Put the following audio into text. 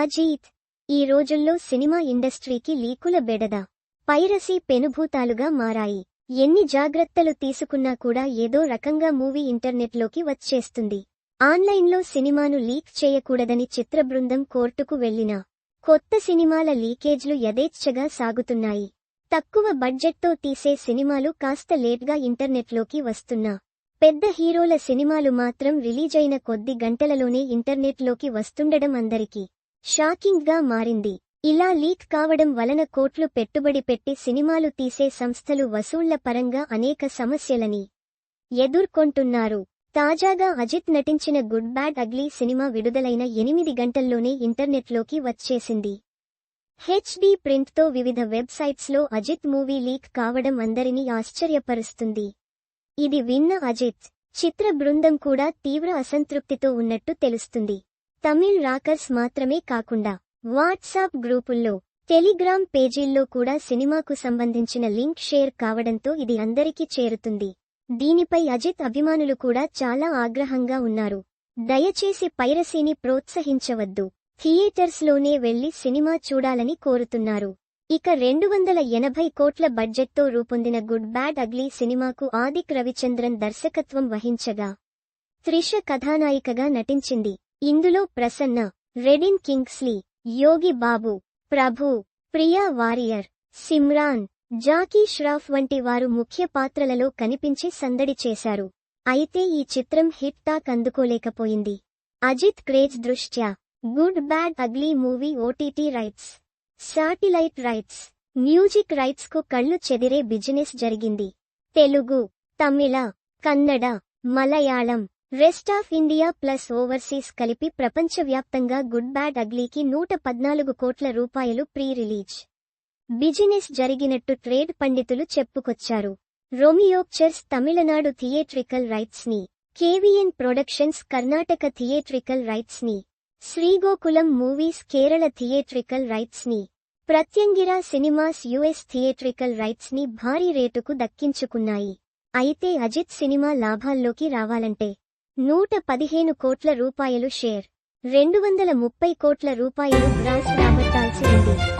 అజీత్ ఈ రోజుల్లో సినిమా ఇండస్ట్రీకి లీకుల బెడద. పైరసీ పెనుభూతాలుగా మారాయి. ఎన్ని జాగ్రత్తలు తీసుకున్నా కూడా ఏదో రకంగా మూవీ ఇంటర్నెట్లోకి వచ్చేస్తుంది. ఆన్లైన్లో సినిమాను లీక్ చేయకూడదని చిత్ర బృందం కోర్టుకు వెళ్ళినా కొత్త సినిమాల లీకేజ్లు యథేచ్ఛగా సాగుతున్నాయి. తక్కువ బడ్జెట్తో తీసే సినిమాలు కాస్త లేట్గా ఇంటర్నెట్లోకి వస్తున్నా. పెద్ద హీరోల సినిమాలు మాత్రం రిలీజైన కొద్ది గంటలలోనే ఇంటర్నెట్లోకి వస్తుండడం అందరికీ షాకింగ్గా మారింది. ఇలా లీక్ కావడం వలన కోట్లు పెట్టుబడి పెట్టి సినిమాలు తీసే సంస్థలు వసూళ్ళ పరంగా అనేక సమస్యలని ఎదుర్కొంటున్నారు. తాజాగా అజిత్ నటించిన గుడ్ బ్యాడ్ అగ్లీ సినిమా విడుదలైన ఎనిమిది గంటల్లోనే ఇంటర్నెట్లోకి వచ్చేసింది. హెచ్డి ప్రింట్తో వివిధ వెబ్సైట్స్లో అజిత్ మూవీ లీక్ కావడం అందరినీ ఆశ్చర్యపరుస్తుంది. ఇది విన్న అజిత్ చిత్ర బృందం కూడా తీవ్ర అసంతృప్తితో ఉన్నట్టు తెలుస్తుంది. తమిళ్ రాకర్స్ మాత్రమే కాకుండా వాట్సాప్ గ్రూపుల్లో టెలిగ్రామ్ పేజీల్లో కూడా సినిమాకు సంబంధించిన లింక్ షేర్ కావడంతో ఇది అందరికీ చేరుతుంది. దీనిపై అజిత్ అభిమానులు కూడా చాలా ఆగ్రహంగా ఉన్నారు. దయచేసి పైరసీని ప్రోత్సహించవద్దు. థియేటర్స్లోనే వెళ్ళి సినిమా చూడాలని కోరుతున్నారు. ఇక రెండు వందల ఎనభై కోట్ల బడ్జెట్తో రూపొందిన గుడ్ బ్యాడ్ అగ్లీ సినిమాకు ఆదిక్ రవిచంద్రన్ దర్శకత్వం వహించగా త్రిష కథానాయికగా నటించింది. ఇందులో ప్రసన్న రెడిన్ కింగ్స్లీ యోగి బాబు ప్రభు ప్రియా వారియర్ సిమ్రాన్ జాకీ ష్రాఫ్ వంటి వారు ముఖ్య పాత్రలలో కనిపించి సందడి చేశారు. అయితే ఈ చిత్రం హిట్ టాక్ అందుకోలేకపోయింది. అజిత్ క్రేజ్ దృష్ట్యా good bad ugly movie OTT rights satellite rights music రైట్స్కు కళ్ళు చెదిరే బిజినెస్ జరిగింది. Telugu Tamil Kannada Malayalam rest of India plus overseas కలిపి ప్రపంచవ్యాప్తంగా గుడ్ బ్యాడ్ అగ్లీకి నూట పద్నాలుగు కోట్ల రూపాయలు ప్రీ రిలీజ్ బిజినెస్ జరిగినట్టు ట్రేడ్ పండితులు చెప్పుకొచ్చారు. రోమియోక్చర్స్ తమిళనాడు థియేట్రికల్ రైట్స్ని కేవీఎన్ ప్రొడక్షన్స్ కర్ణాటక థియేట్రికల్ రైట్స్ని శ్రీగోకులం మూవీస్ కేరళ థియేట్రికల్ రైట్స్ని ప్రత్యంగిరా సినిమాస్ యుఎస్ థియేట్రికల్ రైట్స్ని భారీ రేటుకు దక్కించుకున్నాయి. అయితే అజిత్ సినిమా లాభాల్లోకి రావాలంటే నూట పదిహేను కోట్ల రూపాయలు షేర్. రెండు వందల ముప్పై కోట్ల రూపాయలు గ్రాస్ రాబట్టాల్సి ఉంది.